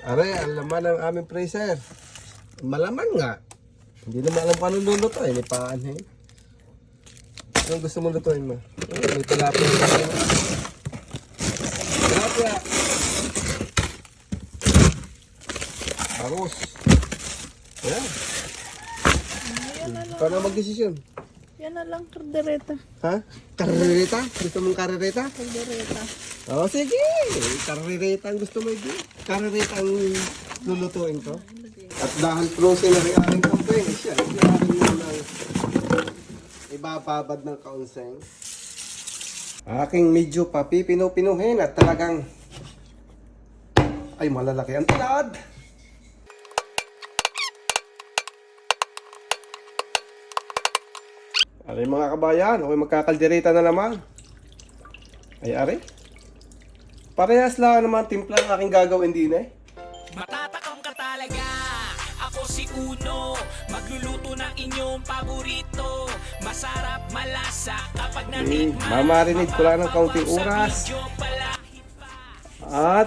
Are, ang laman ng aming freezer. Malaman nga. Hindi naman alam paano luluto eh. May paan eh. Anong gusto mo lutuin mo? Oh, may tilapia. Tilapia. Arroz. Ayan. Paano mag-desisyon? Yan na lang, kardereta. Ha? Karereta? Gusto mong karereta? Kardereta. Oo, sige. Karereta ang gusto mo hindi. Karereta ang lulutuin ko. At dahil frozen na rin aking kampeng, siya, kailangan mo ng ibababad ng kaunseng. Aking medyo papipino-pinuhin at talagang ay malalaki ang tilad. Aray mga kabayan, ako'y magkakaldereta na naman. Ay are. Parehas lang naman timpla ang aking gagawin din eh. Matatakam ka talaga Ako si Uno Magluluto ng inyong paborito Masarap, malasa Kapag natikman mamarinig ko lang ng kaunting oras. At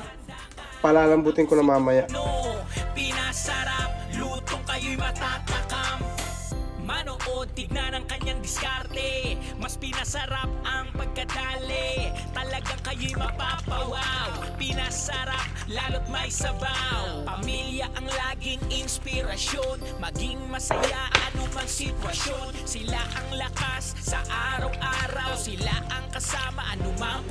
palalambutin ko na mamaya. No, pinasarap Lutong kayo'y matatakam Manood, tignan ang diskarte Mas pinasarap ang pagkadali. Talagang kayo'y mapapawaw. Pinasarap, lalo't may sabaw. Pamilya ang laging inspirasyon. Maging masaya anumang sitwasyon. Sila ang lakas sa araw-araw. Sila ang kasama anumang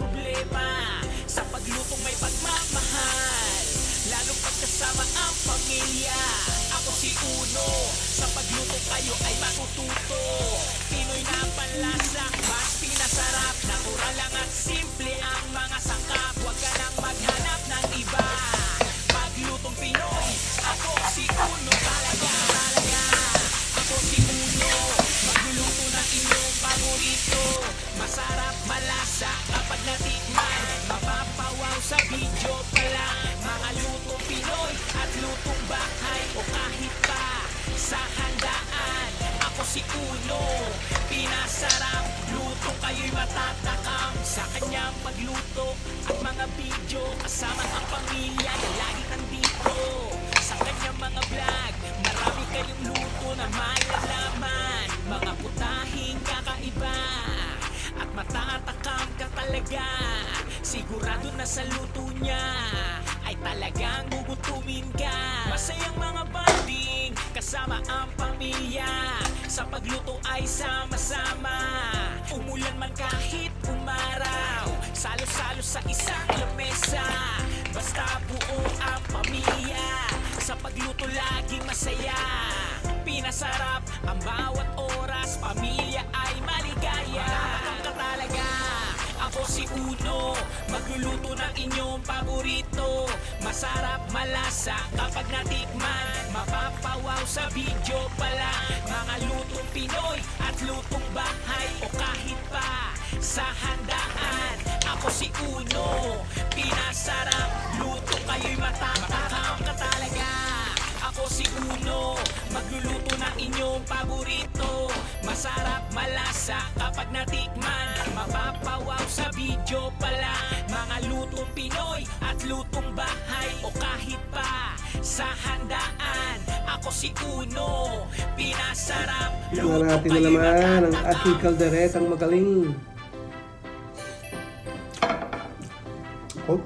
Masarap malasa kapag natikman. Mapapawaw sa video pala. Mga lutong Pinoy at lutong bahay O kahit pa sa handaan. Ako si Uno Pinasarap. Lutong kayo'y matatakam. Sa kanyang pagluto At mga video Kasama ang pamilya na lagi nandito talaga. Sigurado na sa luto niya. Ay talagang gugutumin ka. Masayang mga banding Kasama ang pamilya. Sa pagluto ay sama-sama. Umulan man kahit umaraw. Salo-salo sa isang lamesa. Basta buo ang pamilya. Sa pagluto laging masaya. Pinasarap ang bawat oras Pamilya Ako si Uno Magluluto ng inyong paborito. Masarap, malasa Kapag natikman Mapapawaw sa video pala. Mga lutong Pinoy At lutong bahay O kahit pa sa handaan. Ako si Uno Pinasarap Luto kayo'y matatakam ka talaga. Ako si Uno, magluluto ng inyong paborito. Masarap, malasa kapag natikman Mapapawaw sa video pala Mga lutong Pinoy at lutong bahay O kahit pa sa handaan Ako si Uno, pinasarap Tingnan natin na naman ang aking kalderetang magaling. Oh,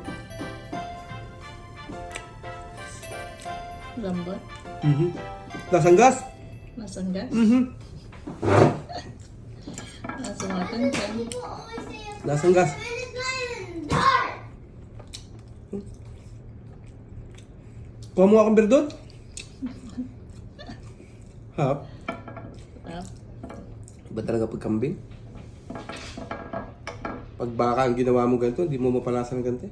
Lambot. mhm. Lasang gas? Mhm. Nasumatan ka. Lasang gas. Kuha mo akong berdod? Hap? Ah, Ba talaga pagkambing? Pag baka ang ginawa mo ganito, hindi mo mapalasan ng ganito.